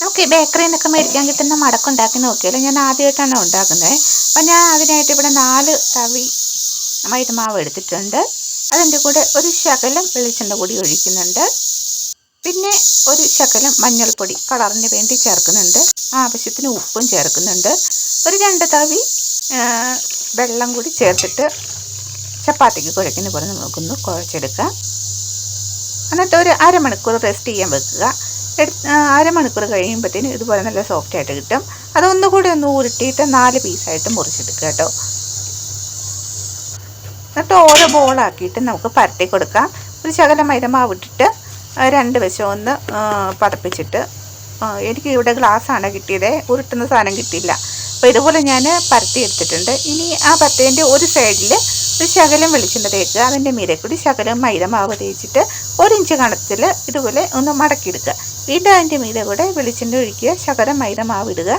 നമുക്ക് ബേക്കറിയിൽ നിന്നൊക്കെ മേടിക്കാൻ കിട്ടുന്ന മടക്കുണ്ടാക്കി നോക്കിയാലോ? ഞാൻ ആദ്യമായിട്ടാണ് ഉണ്ടാക്കുന്നത്. അപ്പം ഞാൻ അതിനായിട്ട് ഇവിടെ നാല് തവി മൈദമാവ് എടുത്തിട്ടുണ്ട്. അതിന്റെ കൂടെ ഒരു ശകലം വെളിച്ചെണ്ണ കൂടി ഒഴിക്കുന്നുണ്ട്. പിന്നെ ഒരു ശകലം മഞ്ഞൾപ്പൊടി കളറിന് വേണ്ടി ചേർക്കുന്നുണ്ട്. ആവശ്യത്തിന് ഉപ്പും ചേർക്കുന്നുണ്ട്. ഒരു രണ്ട് തവി വെള്ളം കൂടി ചേർത്തിട്ട് ചപ്പാത്തിക്ക് കുഴക്കുന്ന പോലെ നമുക്കൊന്ന് കുഴച്ചെടുക്കാം. എന്നിട്ട് ഒരു അരമണിക്കൂർ റെസ്റ്റ് ചെയ്യാൻ വെക്കുക. അരമണിക്കൂർ കഴിയുമ്പോഴത്തേന് ഇതുപോലെ നല്ല സോഫ്റ്റ് ആയിട്ട് കിട്ടും. അതൊന്നുകൂടി ഒന്ന് ഉരുട്ടിയിട്ട് നാല് പീസായിട്ട് മുറിച്ചെടുക്കുക കേട്ടോ. എന്നിട്ട് ഓരോ ബോളാക്കിയിട്ട് നമുക്ക് പരത്തി കൊടുക്കാം. ഒരു ശകലം മൈദമാവ് ഇട്ടിട്ട് രണ്ട് വശം ഒന്ന് പതപ്പിച്ചിട്ട് എനിക്ക് ഇവിടെ ഗ്ലാസ്സാണ് കിട്ടിയത് ഉരുട്ടുന്ന സാധനം കിട്ടിയില്ല. അപ്പോൾ ഇതുപോലെ ഞാൻ പരത്തി എടുത്തിട്ടുണ്ട്. ഇനി ആ പരത്തേന്റെ ഒരു സൈഡിൽ ഒരു ശകലം വെളിച്ചെണ്ണ തേക്കുക. അതിന്റെ മീതെ കൂടി ശകലം മൈദമാവ് തേച്ചിട്ട് ഒരു ഇഞ്ച് കണത്തിൽ ഇതുപോലെ ഒന്ന് മടക്കിയെടുക്കുക. വീണ്ടും അതിന്റെ മീതെ കൂടെ വെളിച്ചെണ്ണ ഒഴിക്കുക ശകലം മൈദ മാവ് ഇടുക.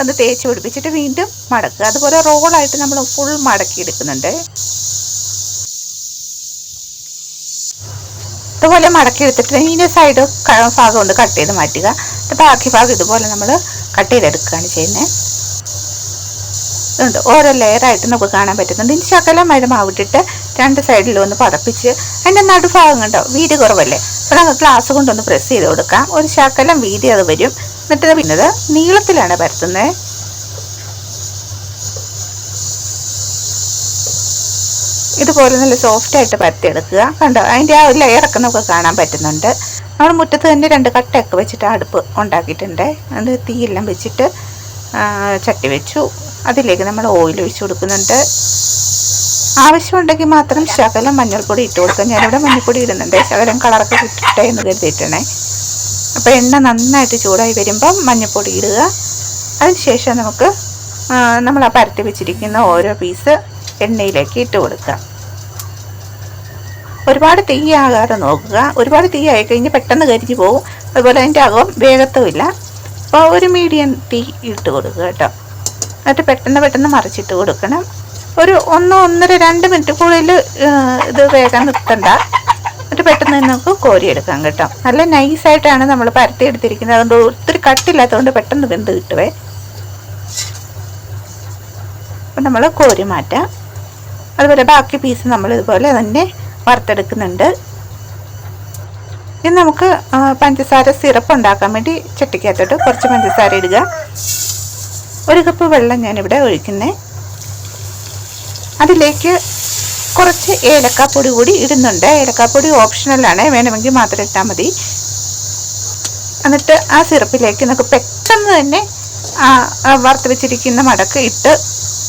അത് തേച്ച് പിടിപ്പിച്ചിട്ട് വീണ്ടും മടക്കുക. അതുപോലെ റോളായിട്ട് നമ്മൾ ഫുൾ മടക്കിയെടുക്കുന്നുണ്ട്. ഇതുപോലെ മടക്കി എടുത്തിട്ട് ഇതിന്റെ സൈഡ് ഭാഗം കൊണ്ട് കട്ട് ചെയ്ത് മാറ്റുക. എന്നിട്ട് ബാക്കി ഭാഗം ഇതുപോലെ നമ്മൾ കട്ട് ചെയ്തെടുക്കുകയാണ് ചെയ്യുന്നത് ഇതുണ്ട്. ഓരോ ലെയറായിട്ട് നമുക്ക് കാണാൻ പറ്റുന്നുണ്ട്. ഇനി ശകലം മഴ മാവിട്ടിട്ട് രണ്ട് സൈഡിലും ഒന്ന് പതപ്പിച്ച് അതിന്റെ നടുഭാഗം കണ്ടോ വീതി കുറവല്ലേ? അപ്പോൾ നമുക്ക് ഗ്ലാസ് കൊണ്ടൊന്ന് പ്രസ് ചെയ്ത് കൊടുക്കാം. ഒരു ശകലം വീതി അത് വരും. എന്നിട്ട് പിന്നത് നീളത്തിലാണ് പരത്തുന്നത് ഇതുപോലെ നല്ല സോഫ്റ്റ് ആയിട്ട് പരത്തിയെടുക്കുക. കണ്ടോ? അതിന്റെ ആ ഒരു ലെയറൊക്കെ നമുക്ക് കാണാൻ പറ്റുന്നുണ്ട്. നമ്മൾ മുറ്റത്ത് തന്നെ രണ്ട് കട്ടയൊക്കെ വെച്ചിട്ട് അടുപ്പ് ഉണ്ടാക്കിയിട്ടുണ്ട്. അത് തീയെല്ലാം വെച്ചിട്ട് ചട്ടി വെച്ചു. അതിലേക്ക് നമ്മൾ ഓയിൽ ഒഴിച്ചു കൊടുക്കുന്നുണ്ട്. ആവശ്യമുണ്ടെങ്കിൽ മാത്രം ശകലം മഞ്ഞൾപ്പൊടി ഇട്ട് കൊടുക്കാം. ഞാനിവിടെ മഞ്ഞൾപ്പൊടി ഇടുന്നുണ്ട്. ശകലം കളറൊക്കെ കിട്ടട്ടെ എന്ന് കരുതിയിട്ടണേ. അപ്പോൾ എണ്ണ നന്നായിട്ട് ചൂടായി വരുമ്പം മഞ്ഞൾപ്പൊടി ഇടുക. അതിനുശേഷം നമുക്ക് നമ്മൾ ആ പരത്തി വെച്ചിരിക്കുന്ന ഓരോ പീസ് എണ്ണയിലേക്ക് ഇട്ട് കൊടുക്കുക. ഒരുപാട് തീയാകാതെ നോക്കുക. ഒരുപാട് തീ ആയി കഴിഞ്ഞ് പെട്ടെന്ന് കരിഞ്ഞു പോകും. അതുപോലെ അതിന്റെ അകം വേഗത്തുമില്ല. അപ്പോൾ ഒരു മീഡിയം തീ ഇട്ട് കൊടുക്കുക കേട്ടോ. എന്നിട്ട് പെട്ടെന്ന് പെട്ടെന്ന് മറിച്ചിട്ട് കൊടുക്കണം. ഒരു ഒന്ന് ഒന്നര രണ്ട് മിനിറ്റ് കൂടുതൽ ഇത് വേഗം നിർത്തണ്ട. എന്നിട്ട് പെട്ടെന്ന് നമുക്ക് കോരിയെടുക്കാം കേട്ടോ. നല്ല നൈസായിട്ടാണ് നമ്മൾ പരത്തി എടുത്തിരിക്കുന്നത്. അതുകൊണ്ട് ഒത്തിരി കട്ടില്ലാത്തതുകൊണ്ട് പെട്ടെന്ന് വെന്ത് കിട്ടുവേ. അപ്പം നമ്മൾ കോരി മാറ്റാം. അതുപോലെ ബാക്കി പീസ് നമ്മൾ ഇതുപോലെ തന്നെ വറുത്തെടുക്കുന്നുണ്ട്. ഇനി നമുക്ക് പഞ്ചസാര സിറപ്പ് ഉണ്ടാക്കാൻ വേണ്ടി ചട്ടിക്കകത്തോട്ട് കുറച്ച് പഞ്ചസാര ഇടുക. ഒരു കപ്പ് വെള്ളം ഞാനിവിടെ ഒഴിക്കുന്നേ. അതിലേക്ക് കുറച്ച് ഏലക്കാപ്പൊടി കൂടി ഇടുന്നുണ്ട്. ഏലക്കാപ്പൊടി ഓപ്ഷണലാണ് വേണമെങ്കിൽ മാത്രം ഇട്ടാൽ മതി. എന്നിട്ട് ആ സിറപ്പിലേക്ക് നമുക്ക് പെട്ടെന്ന് തന്നെ വറുത്ത് വെച്ചിരിക്കുന്ന മടക്ക് ഇട്ട്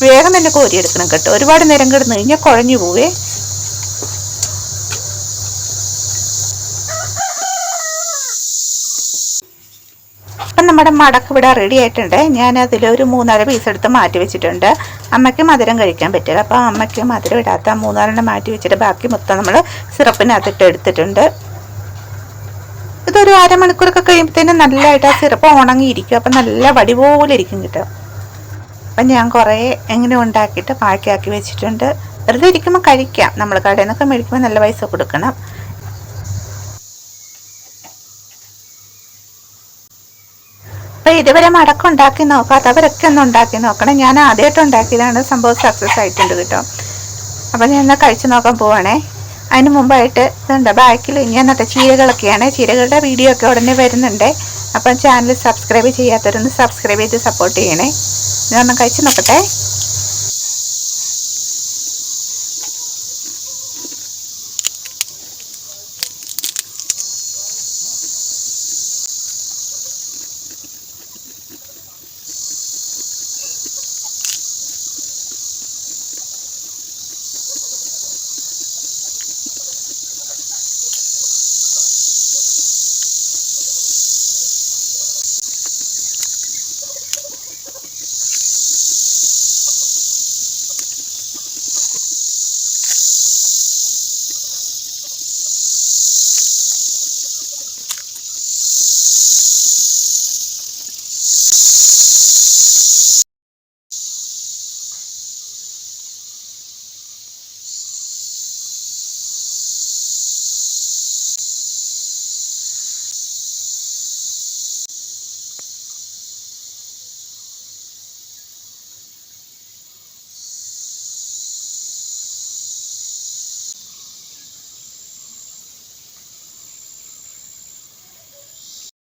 വേഗം തന്നെ കോരിയെടുക്കണം കേട്ടോ. ഒരുപാട് നേരം കിടന്നു കഴിഞ്ഞാൽ കുഴഞ്ഞു പോവേ. അപ്പം നമ്മുടെ മടക്ക് ഇവിടെ റെഡി ആയിട്ടുണ്ട്. ഞാൻ അതിൽ ഒരു മൂന്നാൽ പീസ് എടുത്ത് മാറ്റി വെച്ചിട്ടുണ്ട്. അമ്മയ്ക്ക് മധുരം കഴിക്കാൻ പറ്റില്ല. അപ്പോൾ അമ്മയ്ക്ക് മധുരം ഇടാത്ത മൂന്നാലെണ്ണം മാറ്റി വെച്ചിട്ട് ബാക്കി മൊത്തം നമ്മൾ സിറപ്പിനകത്തിട്ട് എടുത്തിട്ടുണ്ട്. ഇതൊരു അരമണിക്കൂറൊക്കെ കഴിയുമ്പോഴത്തേനും നല്ലതായിട്ട് ആ സിറപ്പ് ഉണങ്ങിയിരിക്കും. അപ്പം നല്ല വടി പോലെ ഇരിക്കും കിട്ടും. അപ്പം ഞാൻ കുറേ എങ്ങനെ ഉണ്ടാക്കിയിട്ട് പാക്കാക്കി വെച്ചിട്ടുണ്ട്. വെറുതെ ഇരിക്കുമ്പോൾ കഴിക്കാം. നമ്മൾ കടയിൽ നിന്നൊക്കെ മേടിക്കുമ്പോൾ നല്ല പൈസ കൊടുക്കണം. അപ്പോൾ ഇതുവരെ മടക്കം ഉണ്ടാക്കി നോക്കാത്തവരൊക്കെ ഒന്ന് ഉണ്ടാക്കി നോക്കണം. ഞാൻ ആദ്യമായിട്ട് ഉണ്ടാക്കിയതാണ് സംഭവം സക്സസ് ആയിട്ടുണ്ട് കേട്ടോ. അപ്പോൾ ഞാൻ എന്നാൽ കഴിച്ചു നോക്കാൻ പോവാണേ. അതിന് മുമ്പായിട്ട് ഇതുണ്ട്. ബാക്കിൽ ഞാൻ എന്നിട്ട് ചീരകളൊക്കെയാണ്. ചീരകളുടെ വീഡിയോ ഒക്കെ ഉടനെ വരുന്നുണ്ട്. അപ്പം ചാനൽ സബ്സ്ക്രൈബ് ചെയ്യാത്തവരൊന്ന് സബ്സ്ക്രൈബ് ചെയ്ത് സപ്പോർട്ട് ചെയ്യണേ. ഞാനൊന്ന് കഴിച്ച് നോക്കട്ടെ.